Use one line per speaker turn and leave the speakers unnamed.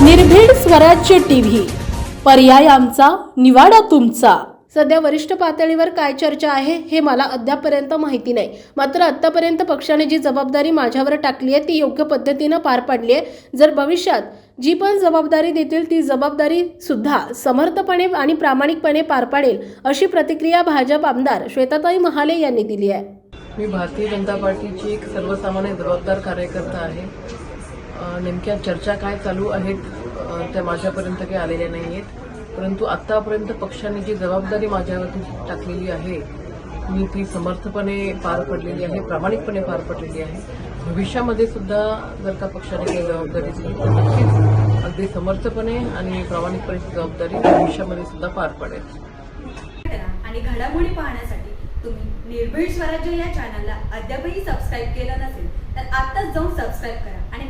स्वराज्य टीव्ही. पर्याय आमचा निवाडा तुमचा. सध्या वरिष्ठ पातळीवर काय चर्चा आहे हे मला अद्यापपर्यंत माहिती नाही. मात्र आतापर्यंत पक्षाने जी जबाबदारी माझ्यावर टाकली आहे ती योग्य पद्धतीनं पार पाडली आहे. जर भविष्यात जी पण जबाबदारी देतील ती जबाबदारी सुद्धा समर्थपणे आणि प्रामाणिकपणे पार पाडेल अशी प्रतिक्रिया भाजप आमदार श्वेताताई महाले यांनी दिली आहे.
मी भारतीय जनता पार्टीची एक सर्वसामान्य जबाबदार कार्यकर्ता आहे. नेमक्या चर्चा काय चालू आहेत त्या माझ्यापर्यंत काही आलेल्या नाही आहेत. परंतु आत्तापर्यंत पक्षाने जी जबाबदारी माझ्यावरती टाकलेली आहे मी ती समर्थपणे पार पडलेली आहे प्रामाणिकपणे पार पडलेली आहे. भविष्यामध्ये सुद्धा जर का पक्षाने काही जबाबदारी दिली तर नक्कीच अगदी समर्थपणे आणि प्रामाणिकपणे जबाबदारी भविष्यामध्ये सुद्धा पार पडेल.
आणि घडामोडी पाहण्यासाठी तुम्ही निर्भीड स्वराज्य या चॅनलला अद्यापही सबस्क्राईब केलं नसेल तर आत्ताच जाऊन सबस्क्राईब करा.